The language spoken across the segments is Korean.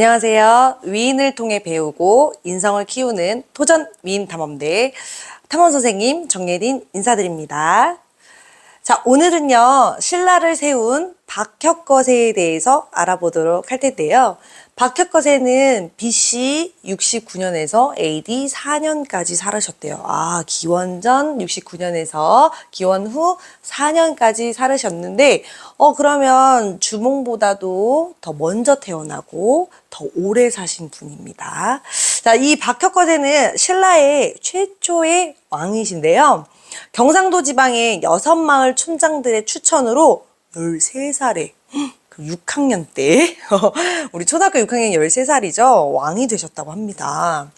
안녕하세요. 위인을 통해 배우고 인성을 키우는 토전 위인 탐험대 탐험 선생님 정예린 인사드립니다. 자, 오늘은요, 신라를 세운 박혁거세에 대해서 알아보도록 할 텐데요. 박혁거세는 BC 69년에서 AD 4년까지 살으셨대요. 아, 기원전 69년에서 기원 후 4년까지 살으셨는데, 어, 그러면 주몽보다도 더 먼저 태어나고 더 오래 사신 분입니다. 자, 이 박혁거세는 신라의 최초의 왕이신데요. 경상도 지방의 여섯 마을 촌장들의 추천으로 13살에 6학년 때 우리 초등학교 6학년 13살이죠. 왕이 되셨다고 합니다.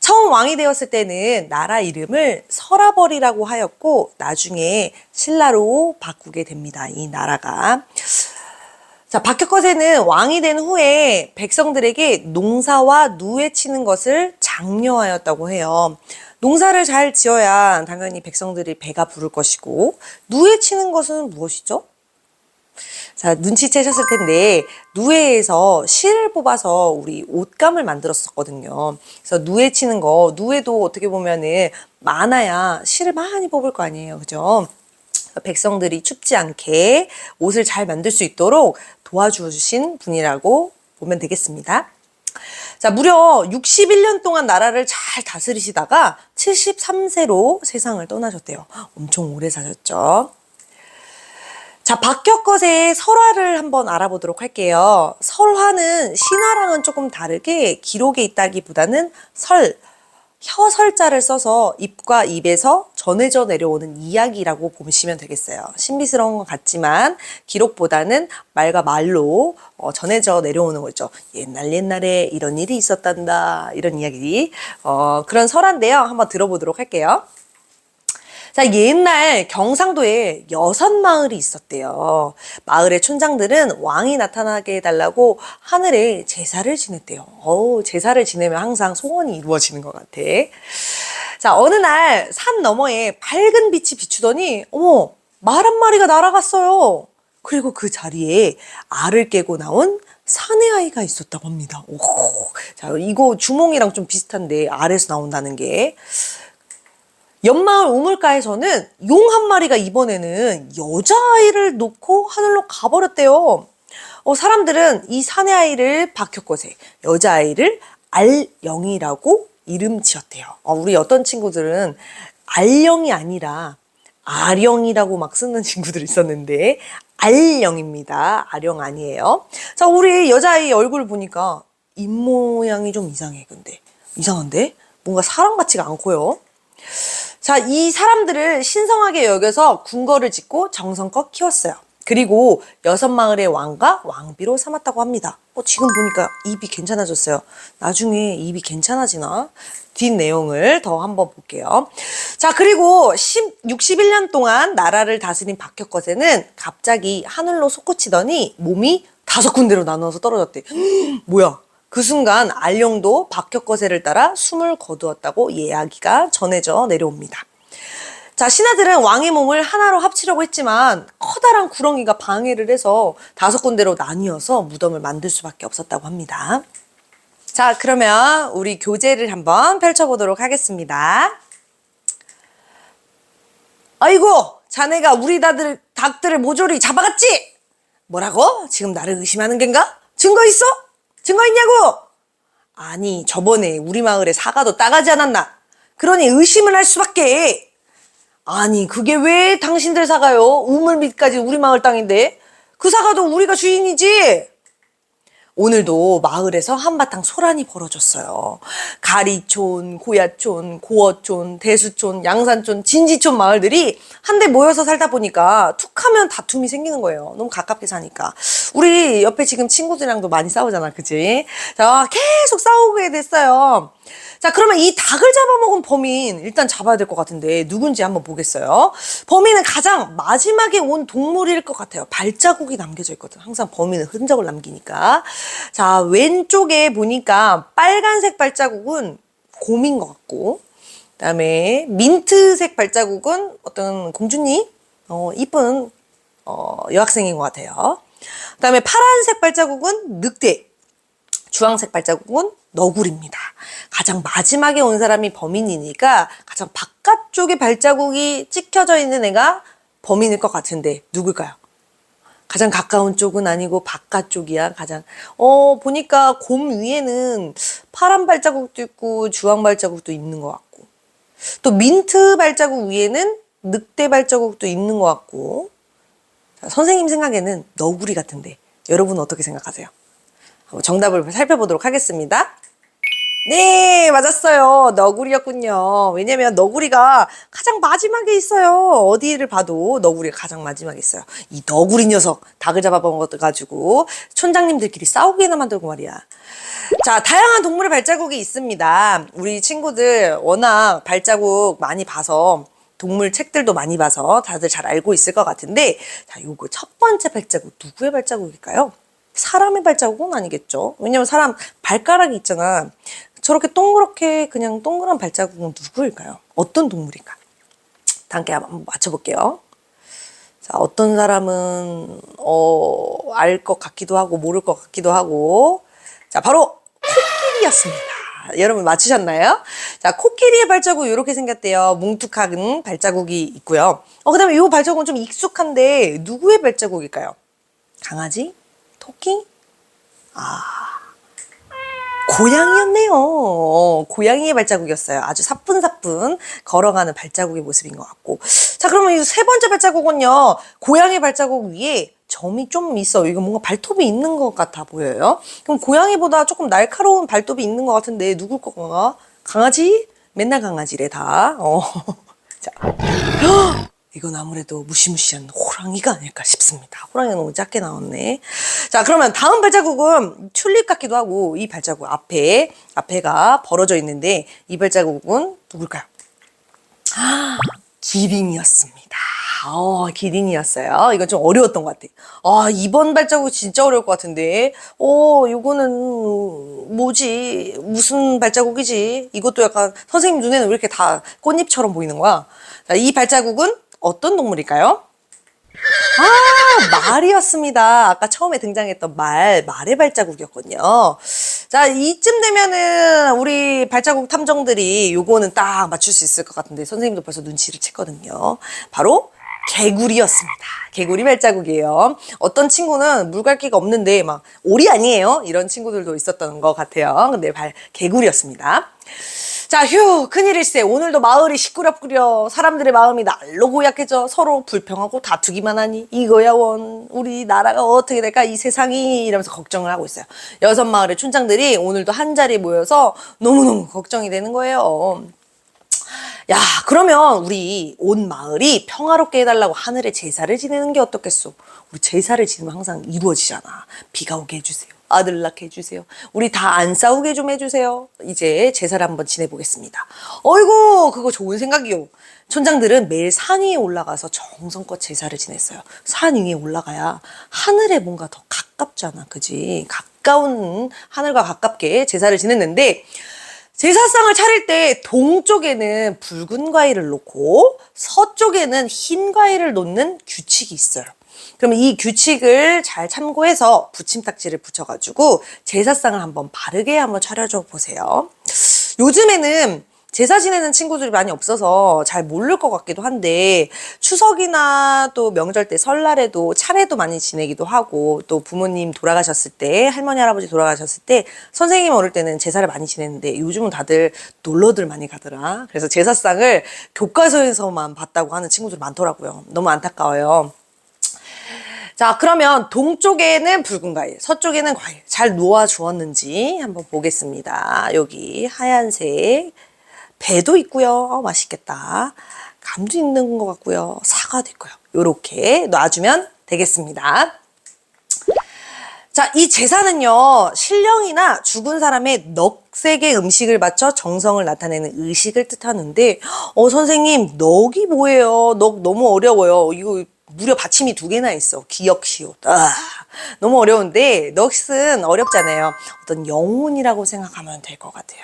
처음 왕이 되었을 때는 나라 이름을 설아벌이라고 하였고 나중에 신라로 바꾸게 됩니다. 이 나라가. 자, 박혁거세는 왕이 된 후에 백성들에게 농사와 누에 치는 것을 장려하였다고 해요. 농사를 잘 지어야 당연히 백성들이 배가 부를 것이고 누에 치는 것은 무엇이죠? 자, 눈치채셨을 텐데, 누에에서 실을 뽑아서 우리 옷감을 만들었었거든요. 그래서 누에 치는 거, 누에도 어떻게 보면은 많아야 실을 많이 뽑을 거 아니에요. 그죠? 백성들이 춥지 않게 옷을 잘 만들 수 있도록 도와주신 분이라고 보면 되겠습니다. 자, 무려 61년 동안 나라를 잘 다스리시다가 73세로 세상을 떠나셨대요. 엄청 오래 사셨죠. 자, 박혁거세의 설화를 한번 알아보도록 할게요. 설화는 신화랑은 조금 다르게 기록에 있다기보다는 설, 혀설자를 써서 입과 입에서 전해져 내려오는 이야기라고 보시면 되겠어요. 신비스러운 것 같지만 기록보다는 말과 말로 어, 전해져 내려오는 거죠. 옛날 옛날에 이런 일이 있었단다 이런 이야기 어, 그런 설화인데요. 한번 들어보도록 할게요. 자, 옛날 경상도에 여섯 마을이 있었대요. 마을의 촌장들은 왕이 나타나게 해달라고 하늘에 제사를 지냈대요. 어우, 제사를 지내면 항상 소원이 이루어지는 것 같아. 자, 어느 날 산 너머에 밝은 빛이 비추더니, 어머, 말 한 마리가 날아갔어요. 그리고 그 자리에 알을 깨고 나온 사내 아이가 있었다고 합니다. 오, 자, 이거 주몽이랑 좀 비슷한데, 알에서 나온다는 게. 연마을 우물가에서는 용 한 마리가 이번에는 여자아이를 놓고 하늘로 가버렸대요. 어, 사람들은 이 사내 아이를 박혁거세, 여자아이를 알영이라고 이름 지었대요. 어, 우리 어떤 친구들은 알영이 아니라 아령이라고 막 쓰는 친구들 있었는데 알령입니다. 아령 아니에요. 자, 우리 여자아이 얼굴 보니까 입 모양이 좀 이상해. 근데 이상한데 뭔가 사람 같지가 않고요. 자, 이 사람들을 신성하게 여겨서 궁궐을 짓고 정성껏 키웠어요. 그리고 여섯 마을의 왕과 왕비로 삼았다고 합니다. 어, 지금 보니까 입이 괜찮아졌어요. 나중에 입이 괜찮아지나? 뒷 내용을 더 한번 볼게요. 자, 그리고 10, 61년 동안 나라를 다스린 박혁거세는 갑자기 하늘로 솟구치더니 몸이 다섯 군데로 나누어서 떨어졌대. 뭐야? 그 순간 알령도 박혁거세를 따라 숨을 거두었다고 이야기가 전해져 내려옵니다. 자, 신하들은 왕의 몸을 하나로 합치려고 했지만 커다란 구렁이가 방해를 해서 다섯 군데로 나뉘어서 무덤을 만들 수밖에 없었다고 합니다. 자, 그러면 우리 교재를 한번 펼쳐보도록 하겠습니다. 아이고, 자네가 우리 다들, 닭들을 모조리 잡아갔지? 뭐라고? 지금 나를 의심하는 겐가? 증거 있어? 증거 있냐고? 아니, 저번에 우리 마을에 사과도 따가지 않았나? 그러니 의심을 할 수밖에. 아니, 그게 왜 당신들 사가요? 우물 밑까지 우리 마을 땅인데? 그 사과도 우리가 주인이지? 오늘도 마을에서 한바탕 소란이 벌어졌어요. 가리촌, 고야촌, 고어촌, 대수촌, 양산촌, 진지촌 마을들이 한데 모여서 살다 보니까 툭 하면 다툼이 생기는 거예요. 너무 가깝게 사니까. 우리 옆에 지금 친구들이랑도 많이 싸우잖아. 그지? 자, 계속 싸우게 됐어요. 자, 그러면 이 닭을 잡아먹은 범인 일단 잡아야 될 것 같은데 누군지 한번 보겠어요. 범인은 가장 마지막에 온 동물일 것 같아요. 발자국이 남겨져 있거든. 항상 범인은 흔적을 남기니까. 자, 왼쪽에 보니까 빨간색 발자국은 곰인 것 같고, 그다음에 민트색 발자국은 어떤 공주님, 어, 이쁜 어, 여학생인 것 같아요. 그다음에 파란색 발자국은 늑대. 주황색 발자국은 너구리입니다. 가장 마지막에 온 사람이 범인이니까 가장 바깥쪽에 발자국이 찍혀져 있는 애가 범인일 것 같은데 누굴까요? 가장 가까운 쪽은 아니고 바깥쪽이야 가장 어 보니까 곰 위에는 파란 발자국도 있고 주황 발자국도 있는 것 같고 또 민트 발자국 위에는 늑대 발자국도 있는 것 같고 자, 선생님 생각에는 너구리 같은데 여러분 어떻게 생각하세요? 정답을 살펴보도록 하겠습니다. 네, 맞았어요. 너구리였군요. 왜냐면 너구리가 가장 마지막에 있어요. 어디를 봐도 너구리가 가장 마지막에 있어요. 이 너구리 녀석 닭을 잡아본 것들 가지고 촌장님들끼리 싸우게나 만들고 말이야. 자, 다양한 동물의 발자국이 있습니다. 우리 친구들 워낙 발자국 많이 봐서 동물 책들도 많이 봐서 다들 잘 알고 있을 것 같은데 자, 요거 첫 번째 발자국 누구의 발자국일까요? 사람의 발자국은 아니겠죠. 왜냐면 사람 발가락이 있잖아. 저렇게 동그랗게 그냥 동그란 발자국은 누구일까요? 어떤 동물일까? 다 함께 한번 맞춰볼게요. 자, 어떤 사람은 어, 알 것 같기도 하고 모를 것 같기도 하고 자, 바로 코끼리였습니다. 여러분 맞추셨나요? 자, 코끼리의 발자국 이렇게 생겼대요. 뭉툭한 발자국이 있고요. 어, 그다음에 이 발자국은 좀 익숙한데 누구의 발자국일까요? 강아지? 토끼? 고양이였네요. 어, 고양이의 발자국이었어요. 아주 사뿐사뿐 걸어가는 발자국의 모습인 것 같고. 자, 그러면 이 세 번째 발자국은요. 고양이 발자국 위에 점이 좀 있어. 이거 뭔가 발톱이 있는 것 같아 보여요. 그럼 고양이보다 조금 날카로운 발톱이 있는 것 같은데 누굴 거가? 강아지? 맨날 강아지래 다. 어. 자. 이건 아무래도 무시무시한 호랑이가 아닐까 싶습니다. 호랑이가 너무 작게 나왔네. 자, 그러면 다음 발자국은 튤립 같기도 하고 이 발자국 앞에 앞에가 벌어져 있는데 이 발자국은 누굴까요? 아, 기린이었습니다. 어, 기린이었어요. 이건 좀 어려웠던 것 같아. 아, 이번 발자국 진짜 어려울 것 같은데. 어, 이거는 뭐지? 무슨 발자국이지? 이것도 약간 선생님 눈에는 왜 이렇게 다 꽃잎처럼 보이는 거야? 자, 이 발자국은 어떤 동물일까요? 아, 말이었습니다. 아까 처음에 등장했던 말, 말의 발자국이었군요. 자, 이쯤 되면은 우리 발자국 탐정들이 요거는 딱 맞출 수 있을 것 같은데 선생님도 벌써 눈치를 챘거든요. 바로 개구리였습니다. 개구리 발자국이에요. 어떤 친구는 물갈기가 없는데 막 오리 아니에요? 이런 친구들도 있었던 것 같아요. 근데 발 개구리였습니다. 자, 휴, 큰일일세. 오늘도 마을이 시끄럽구려. 사람들의 마음이 날로 고약해져. 서로 불평하고 다투기만 하니. 이거야, 원. 우리 나라가 어떻게 될까? 이 세상이. 이러면서 걱정을 하고 있어요. 여섯 마을의 촌장들이 오늘도 한 자리에 모여서 너무너무 걱정이 되는 거예요. 야, 그러면 우리 온 마을이 평화롭게 해달라고 하늘에 제사를 지내는 게 어떻겠소? 우리 제사를 지내면 항상 이루어지잖아. 비가 오게 해주세요. 아들 낳게 해주세요. 우리 다 안 싸우게 좀 해주세요. 이제 제사를 한번 지내보겠습니다. 어이구, 그거 좋은 생각이요. 촌장들은 매일 산 위에 올라가서 정성껏 제사를 지냈어요. 산 위에 올라가야 하늘에 뭔가 더 가깝잖아. 그지? 가까운 하늘과 가깝게 제사를 지냈는데, 제사상을 차릴 때 동쪽에는 붉은 과일을 놓고 서쪽에는 흰 과일을 놓는 규칙이 있어요. 그러면 이 규칙을 잘 참고해서 부침딱지를 붙여가지고 제사상을 한번 바르게 한번 차려줘 보세요. 요즘에는 제사 지내는 친구들이 많이 없어서 잘 모를 것 같기도 한데 추석이나 또 명절 때 설날에도 차례도 많이 지내기도 하고 또 부모님 돌아가셨을 때 할머니 할아버지 돌아가셨을 때 선생님 어릴 때는 제사를 많이 지냈는데 요즘은 다들 놀러들 많이 가더라. 그래서 제사상을 교과서에서만 봤다고 하는 친구들 많더라고요. 너무 안타까워요. 자, 그러면 동쪽에는 붉은 과일, 서쪽에는 과일 잘 놓아 주었는지 한번 보겠습니다. 여기 하얀색 배도 있고요. 어, 맛있겠다. 감도 있는 것 같고요. 사과도 있고요. 요렇게 놔주면 되겠습니다. 자, 이 제사는요, 신령이나 죽은 사람의 넉색의 음식을 바쳐 정성을 나타내는 의식을 뜻하는데, 어, 선생님, 넉이 뭐예요? 넉 너무 어려워요. 이거 무려 받침이 두 개나 있어. 기역, 시옷. 아, 너무 어려운데, 넋은 어렵잖아요. 어떤 영혼이라고 생각하면 될 것 같아요.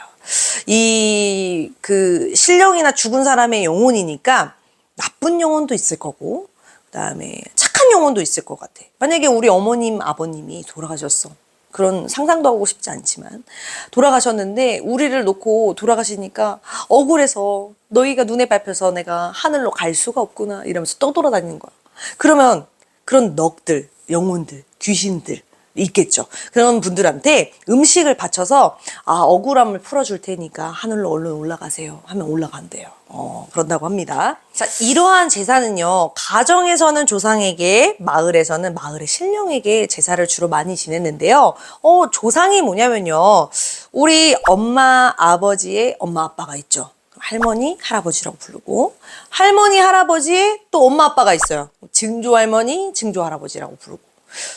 이, 그, 신령이나 죽은 사람의 영혼이니까 나쁜 영혼도 있을 거고, 그 다음에 착한 영혼도 있을 것 같아. 만약에 우리 어머님, 아버님이 돌아가셨어. 그런 상상도 하고 싶지 않지만 돌아가셨는데 우리를 놓고 돌아가시니까 억울해서 너희가 눈에 밟혀서 내가 하늘로 갈 수가 없구나 이러면서 떠돌아다니는 거야. 그러면 그런 넋들, 영혼들, 귀신들 있겠죠. 그런 분들한테 음식을 바쳐서 아 억울함을 풀어줄 테니까 하늘로 얼른 올라가세요 하면 올라간대요. 어, 그런다고 합니다. 자, 이러한 제사는요, 가정에서는 조상에게, 마을에서는 마을의 신령에게 제사를 주로 많이 지냈는데요. 어, 조상이 뭐냐면요, 우리 엄마, 아버지의 엄마, 아빠가 있죠. 할머니, 할아버지라고 부르고, 할머니, 할아버지의 또 엄마, 아빠가 있어요. 증조 할머니, 증조 할아버지라고 부르고,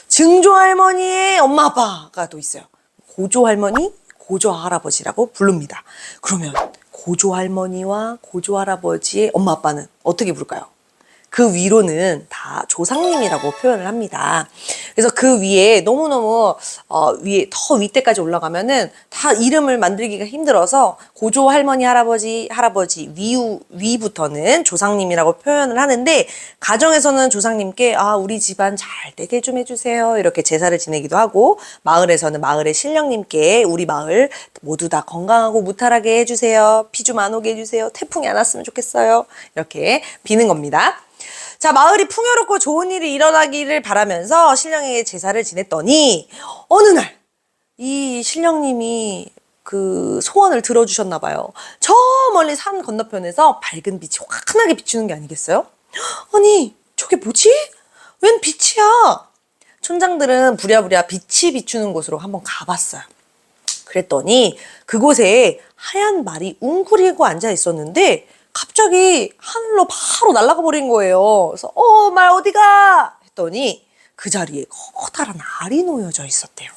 증조 할머니의 엄마, 아빠가 또 있어요. 고조 할머니, 고조 할아버지라고 부릅니다. 그러면 고조 할머니와 고조 할아버지의 엄마 아빠는 어떻게 부를까요? 그 위로는 다 조상님이라고 표현을 합니다. 그래서 그 위에 너무너무 어, 위에 더 윗대까지 올라가면은 다 이름을 만들기가 힘들어서 고조 할머니 할아버지 할아버지 위우 위부터는 조상님이라고 표현을 하는데 가정에서는 조상님께 아 우리 집안 잘 되게 좀 해주세요 이렇게 제사를 지내기도 하고 마을에서는 마을의 신령님께 우리 마을 모두 다 건강하고 무탈하게 해주세요 피좀안 오게 해주세요 태풍이 안 왔으면 좋겠어요 이렇게 비는 겁니다. 자, 마을이 풍요롭고 좋은 일이 일어나기를 바라면서 신령에게 제사를 지냈더니 어느 날 이 신령님이 그 소원을 들어주셨나 봐요. 저 멀리 산 건너편에서 밝은 빛이 환하게 비추는 게 아니겠어요? 아니, 저게 뭐지? 웬 빛이야? 촌장들은 부랴부랴 빛이 비추는 곳으로 한번 가봤어요. 그랬더니 그곳에 하얀 말이 웅크리고 앉아 있었는데 갑자기 하늘로 바로 날아가 버린 거예요. 그래서 어, 말 어디가? 했더니 그 자리에 커다란 알이 놓여져 있었대요.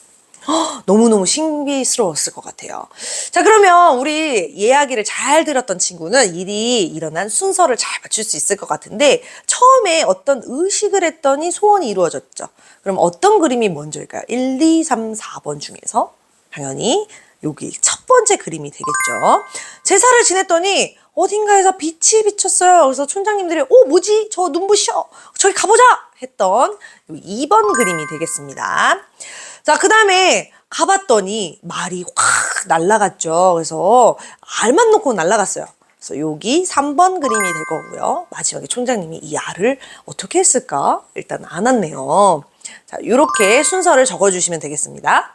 헉, 너무너무 신비스러웠을 것 같아요. 자, 그러면 우리 이야기를 잘 들었던 친구는 일이 일어난 순서를 잘 맞출 수 있을 것 같은데, 처음에 어떤 의식을 했더니 소원이 이루어졌죠. 그럼 어떤 그림이 먼저일까요? 1, 2, 3, 4번 중에서 당연히 여기 첫 번째 그림이 되겠죠. 제사를 지냈더니 어딘가에서 빛이 비쳤어요. 그래서 촌장님들이 오 뭐지? 저 눈부셔. 저기 가보자 했던 2번 그림이 되겠습니다. 자, 그 다음에 가봤더니 말이 확 날아갔죠. 그래서 알만 놓고 날아갔어요. 그래서 여기 3번 그림이 될 거고요. 마지막에 촌장님이 이 알을 어떻게 했을까? 일단 안 왔네요. 자, 이렇게 순서를 적어주시면 되겠습니다.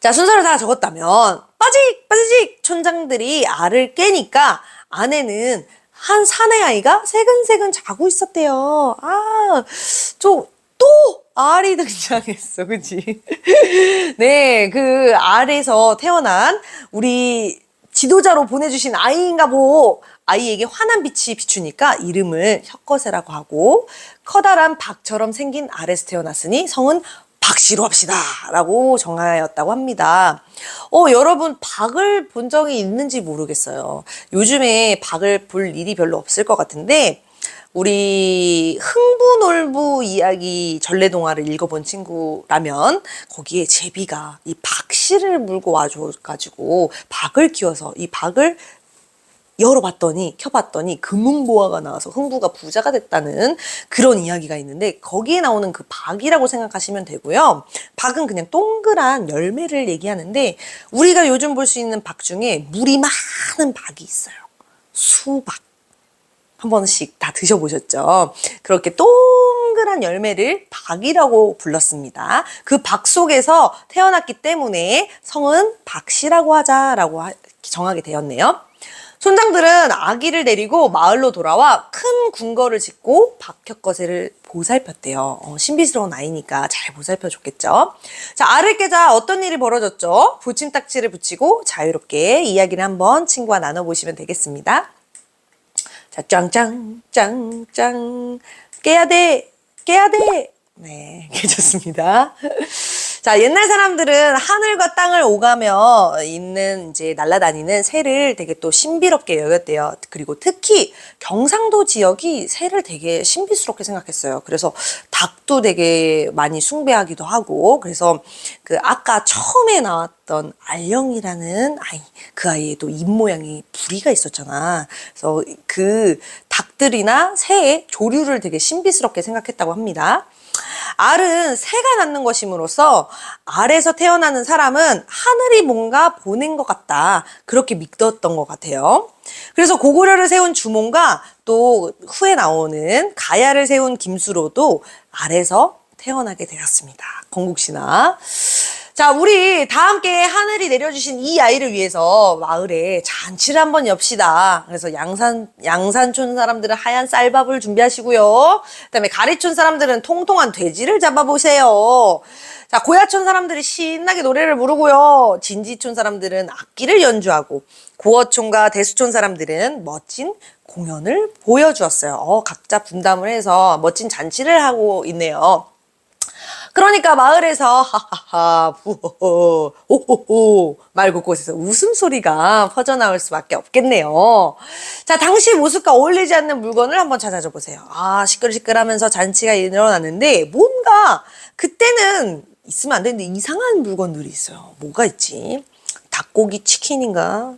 자, 순서를 다 적었다면 빠직 빠직 촌장들이 알을 깨니까 안에는 한 사내 아이가 새근새근 자고 있었대요. 아, 저또 알이 등장했어, 그치? 네, 그 알에서 태어난 우리 지도자로 보내주신 아이인가 보. 아이에게 환한 빛이 비추니까 이름을 혁거세라고 하고 커다란 박처럼 생긴 알에서 태어났으니 성은 박씨로 합시다. 라고 정하였다고 합니다. 어, 여러분, 박을 본 적이 있는지 모르겠어요. 요즘에 박을 볼 일이 별로 없을 것 같은데, 우리 흥부놀부 이야기 전래동화를 읽어본 친구라면 거기에 제비가 이 박씨를 물고 와줘가지고 박을 키워서 이 박을 열어봤더니 켜봤더니 금은보화가 나와서 흥부가 부자가 됐다는 그런 이야기가 있는데 거기에 나오는 그 박이라고 생각하시면 되고요. 박은 그냥 동그란 열매를 얘기하는데 우리가 요즘 볼 수 있는 박 중에 물이 많은 박이 있어요. 수박. 한 번씩 다 드셔보셨죠? 그렇게 동그란 열매를 박이라고 불렀습니다. 그 박 속에서 태어났기 때문에 성은 박씨라고 하자라고 하- 정하게 되었네요. 손장들은 아기를 데리고 마을로 돌아와 큰 궁궐을 짓고 박혁거세를 보살폈대요. 어, 신비스러운 아이니까 잘 보살펴줬겠죠. 자, 알을 깨자 어떤 일이 벌어졌죠? 붙임딱지를 붙이고 자유롭게 이야기를 한번 친구와 나눠보시면 되겠습니다. 자, 짱짱, 짱짱. 깨야 돼, 깨야 돼. 네, 괜찮습니다. 자, 옛날 사람들은 하늘과 땅을 오가며 있는 이제 날아다니는 새를 되게 또 신비롭게 여겼대요. 그리고 특히 경상도 지역이 새를 되게 신비스럽게 생각했어요. 그래서 닭도 되게 많이 숭배하기도 하고, 그래서 그 아까 처음에 나왔던 알령이라는 아이, 그 아이의 또 입모양이 부리가 있었잖아. 그래서 그 닭들이나 새의 조류를 되게 신비스럽게 생각했다고 합니다. 알은 새가 낳는 것임으로써 알에서 태어나는 사람은 하늘이 뭔가 보낸 것 같다. 그렇게 믿었던 것 같아요. 그래서 고구려를 세운 주몽과 또 후에 나오는 가야를 세운 김수로도 알에서 태어나게 되었습니다. 건국신화. 자, 우리 다 함께 하늘이 내려주신 이 아이를 위해서 마을에 잔치를 한번 엽시다. 그래서 양산, 양산촌 사람들은 하얀 쌀밥을 준비하시고요. 그 다음에 가리촌 사람들은 통통한 돼지를 잡아보세요. 자, 고야촌 사람들이 신나게 노래를 부르고요. 진지촌 사람들은 악기를 연주하고, 고어촌과 대수촌 사람들은 멋진 공연을 보여주었어요. 어, 각자 분담을 해서 멋진 잔치를 하고 있네요. 그러니까 마을에서 하하하 부호호 오호호 말 곳곳에서 웃음소리가 퍼져나올 수밖에 없겠네요. 자, 당시 모습과 어울리지 않는 물건을 한번 찾아줘 보세요. 아, 시끌시끌하면서 잔치가 일어났는데 뭔가 그때는 있으면 안 되는데 이상한 물건들이 있어요. 뭐가 있지? 닭고기 치킨인가?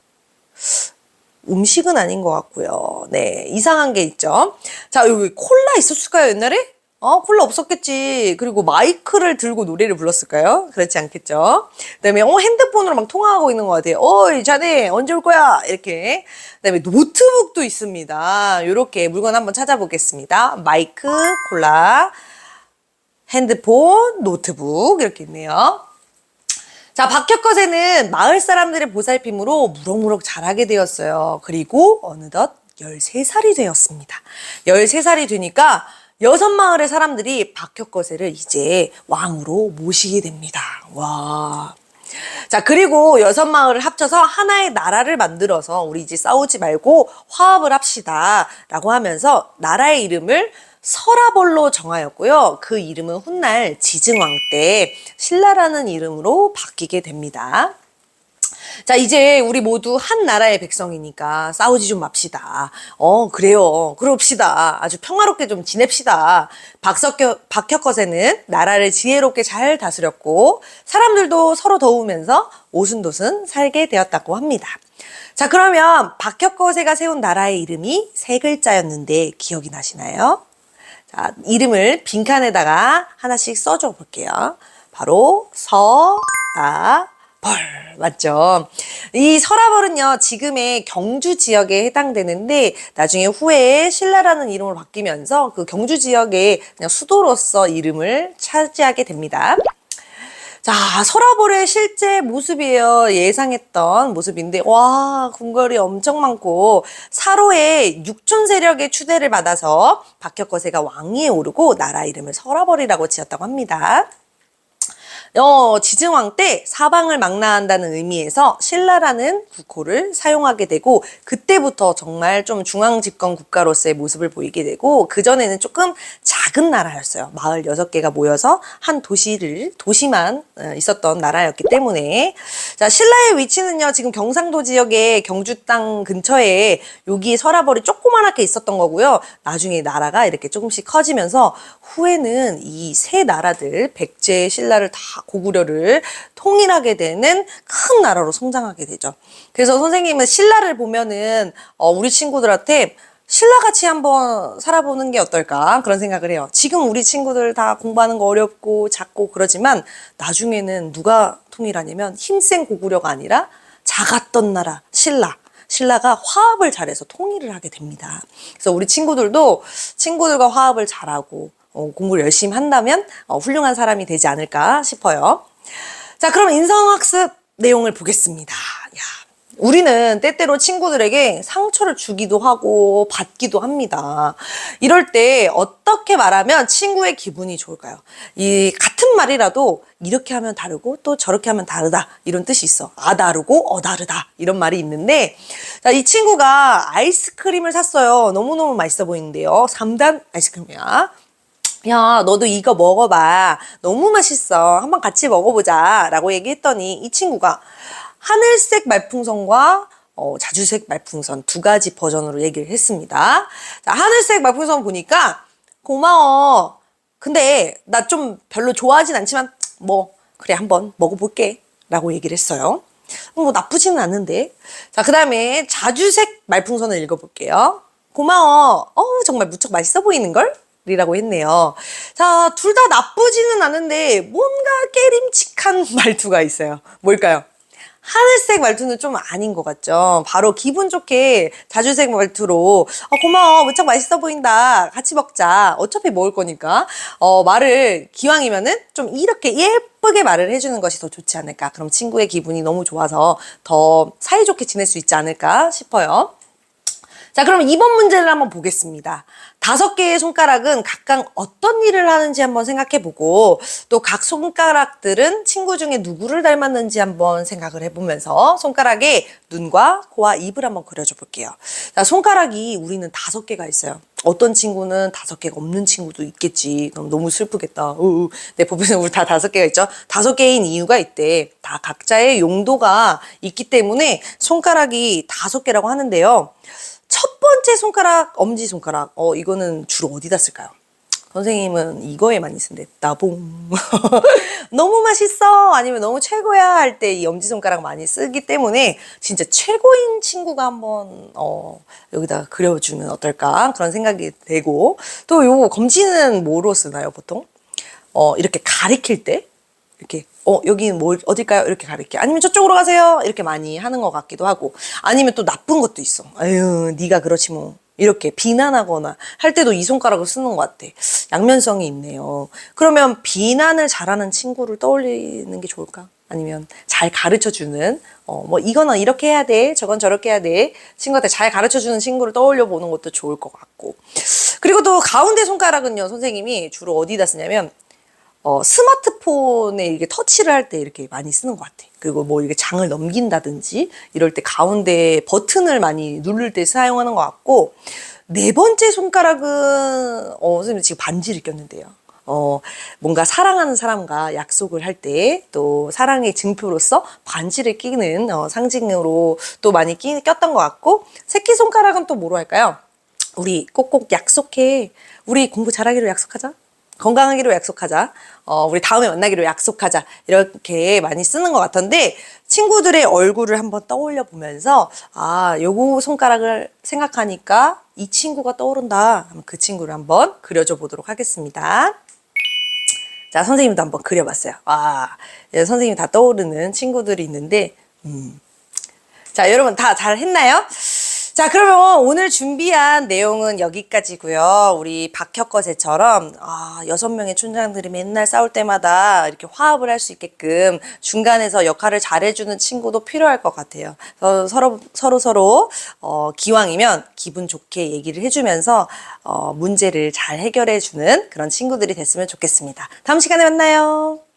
음식은 아닌 것 같고요. 네, 이상한 게 있죠. 자, 여기 콜라 있었을까요, 옛날에? 어, 콜라 없었겠지. 그리고 마이크를 들고 노래를 불렀을까요? 그렇지 않겠죠. 그 다음에, 어, 핸드폰으로 막 통화하고 있는 것 같아요. 어이, 자네, 언제 올 거야? 이렇게. 그 다음에 노트북도 있습니다. 요렇게 물건 한번 찾아보겠습니다. 마이크, 콜라, 핸드폰, 노트북, 이렇게 있네요. 자, 박혁것에는 마을 사람들의 보살핌으로 무럭무럭 자라게 되었어요. 그리고 어느덧 13살이 되었습니다. 13살이 되니까 여섯 마을의 사람들이 박혁거세를 이제 왕으로 모시게 됩니다. 와. 자, 그리고 여섯 마을을 합쳐서 하나의 나라를 만들어서 우리 이제 싸우지 말고 화합을 합시다. 라고 하면서 나라의 이름을 서라벌로 정하였고요. 그 이름은 훗날 지증왕 때 신라라는 이름으로 바뀌게 됩니다. 자, 이제 우리 모두 한 나라의 백성이니까 싸우지 좀 맙시다. 어, 그래요. 그럽시다. 아주 평화롭게 좀 지냅시다. 박석겨, 박혁거세는 나라를 지혜롭게 잘 다스렸고, 사람들도 서로 도우면서 오순도순 살게 되었다고 합니다. 자, 그러면 박혁거세가 세운 나라의 이름이 세 글자였는데 기억이 나시나요? 자, 이름을 빈칸에다가 하나씩 써줘 볼게요. 바로 서, 나, 벌 맞죠? 이 설화벌은요 지금의 경주 지역에 해당되는데 나중에 후에 신라라는 이름으로 바뀌면서 그 경주 지역의 그냥 수도로서 이름을 차지하게 됩니다. 자, 설화벌의 실제 모습이에요. 예상했던 모습인데, 와, 궁궐이 엄청 많고, 사로의 육촌 세력의 추대를 받아서 박혁거세가 왕위에 오르고 나라 이름을 설화벌이라고 지었다고 합니다. 어, 지증왕 때 사방을 망라한다는 의미에서 신라라는 국호를 사용하게 되고 그때부터 정말 좀 중앙 집권 국가로서의 모습을 보이게 되고 그전에는 조금 작은 나라였어요. 마을 여섯 개가 모여서 한 도시를 도시만 어, 있었던 나라였기 때문에 자, 신라의 위치는요. 지금 경상도 지역의 경주 땅 근처에 여기 설화벌이 조그만하게 있었던 거고요. 나중에 나라가 이렇게 조금씩 커지면서 후에는 이 세 나라들 백제 신라를 다 고구려를 통일하게 되는 큰 나라로 성장하게 되죠. 그래서 선생님은 신라를 보면은 어, 우리 친구들한테 신라같이 한번 살아보는 게 어떨까 그런 생각을 해요. 지금 우리 친구들 다 공부하는 거 어렵고 작고 그러지만 나중에는 누가 통일하냐면 힘센 고구려가 아니라 작았던 나라 신라. 신라가 화합을 잘해서 통일을 하게 됩니다. 그래서 우리 친구들도 친구들과 화합을 잘하고 어, 공부를 열심히 한다면 어, 훌륭한 사람이 되지 않을까 싶어요. 자, 그럼 인성학습 내용을 보겠습니다. 야, 우리는 때때로 친구들에게 상처를 주기도 하고 받기도 합니다. 이럴 때 어떻게 말하면 친구의 기분이 좋을까요? 이 같은 말이라도 이렇게 하면 다르고 또 저렇게 하면 다르다 이런 뜻이 있어. 아 다르고 어 다르다 이런 말이 있는데 자, 이 친구가 아이스크림을 샀어요. 너무너무 맛있어 보이는데요. 3단 아이스크림이야. 야, 너도 이거 먹어봐. 너무 맛있어. 한번 같이 먹어보자. 라고 얘기했더니 이 친구가 하늘색 말풍선과 어, 자주색 말풍선 두 가지 버전으로 얘기를 했습니다. 자, 하늘색 말풍선 보니까 고마워. 근데 나 좀 별로 좋아하진 않지만 뭐 그래 한번 먹어볼게. 라고 얘기를 했어요. 뭐 나쁘지는 않은데. 자, 그 다음에 자주색 말풍선을 읽어볼게요. 고마워. 어 정말 무척 맛있어 보이는걸? 손가락이라고 했네요. 자, 둘 다 나쁘지는 않은데 뭔가 깨림칙한 말투가 있어요. 뭘까요? 하늘색 말투는 좀 아닌 것 같죠. 바로 기분 좋게 자주색 말투로 어, 고마워 무척 맛있어 보인다 같이 먹자 어차피 먹을 거니까 어, 말을 기왕이면은 좀 이렇게 예쁘게 말을 해주는 것이 더 좋지 않을까. 그럼 친구의 기분이 너무 좋아서 더 사이좋게 지낼 수 있지 않을까 싶어요. 자, 그럼 이번 문제를 한번 보겠습니다. 다섯 개의 손가락은 각각 어떤 일을 하는지 한번 생각해 보고 또 각 손가락들은 친구 중에 누구를 닮았는지 한번 생각을 해 보면서 손가락에 눈과 코와 입을 한번 그려줘 볼게요. 자, 손가락이 우리는 다섯 개가 있어요. 어떤 친구는 다섯 개가 없는 친구도 있겠지. 그럼 너무 슬프겠다. 으으. 내 보면은 우리 다 다섯 개가 있죠. 다섯 개인 이유가 있대. 다 각자의 용도가 있기 때문에 손가락이 다섯 개라고 하는데요. 첫 번째 손가락, 엄지 손가락. 어, 이거는 주로 어디다 쓸까요? 선생님은 이거에 많이 쓴대. 나봉. 너무 맛있어. 아니면 너무 최고야 할 때 이 엄지손가락 많이 쓰기 때문에 진짜 최고인 친구가 한번, 어, 여기다 그려주면 어떨까. 그런 생각이 되고. 또 요거 검지는 뭐로 쓰나요, 보통? 어, 이렇게 가리킬 때? 이렇게 어 여기는 뭐 어딜까요? 이렇게 가릴게. 아니면 저쪽으로 가세요. 이렇게 많이 하는 것 같기도 하고. 아니면 또 나쁜 것도 있어. 아유 네가 그렇지 뭐. 이렇게 비난하거나 할 때도 이 손가락을 쓰는 것 같아. 양면성이 있네요. 그러면 비난을 잘하는 친구를 떠올리는 게 좋을까? 아니면 잘 가르쳐 주는 어 뭐 이거는 이렇게 해야 돼 저건 저렇게 해야 돼 친구한테 잘 가르쳐 주는 친구를 떠올려 보는 것도 좋을 것 같고 그리고 또 가운데 손가락은요 선생님이 주로 어디다 쓰냐면 어, 스마트폰에 이게 터치를 할 때 이렇게 많이 쓰는 것 같아. 그리고 뭐 이게 장을 넘긴다든지 이럴 때 가운데 버튼을 많이 누를 때 사용하는 것 같고 네 번째 손가락은 어, 선생님 지금 반지를 꼈는데요. 어, 뭔가 사랑하는 사람과 약속을 할 때 또 사랑의 증표로서 반지를 끼는 어, 상징으로 또 많이 끼, 꼈던 것 같고 새끼손가락은 또 뭐로 할까요? 우리 꼭꼭 약속해. 우리 공부 잘하기로 약속하자. 건강하기로 약속하자. 어, 우리 다음에 만나기로 약속하자. 이렇게 많이 쓰는 것 같던데, 친구들의 얼굴을 한번 떠올려 보면서, 아, 요거 손가락을 생각하니까 이 친구가 떠오른다. 그 친구를 한번 그려줘 보도록 하겠습니다. 자, 선생님도 한번 그려봤어요. 와, 예, 선생님이 다 떠오르는 친구들이 있는데, 음. 자, 여러분 다 잘 했나요? 자, 그러면 오늘 준비한 내용은 여기까지고요. 우리 박혁거세처럼 아, 여섯 명의 촌장들이 맨날 싸울 때마다 이렇게 화합을 할 수 있게끔 중간에서 역할을 잘해주는 친구도 필요할 것 같아요. 어, 서로 서로 서로 어, 기왕이면 기분 좋게 얘기를 해주면서 어, 문제를 잘 해결해주는 그런 친구들이 됐으면 좋겠습니다. 다음 시간에 만나요.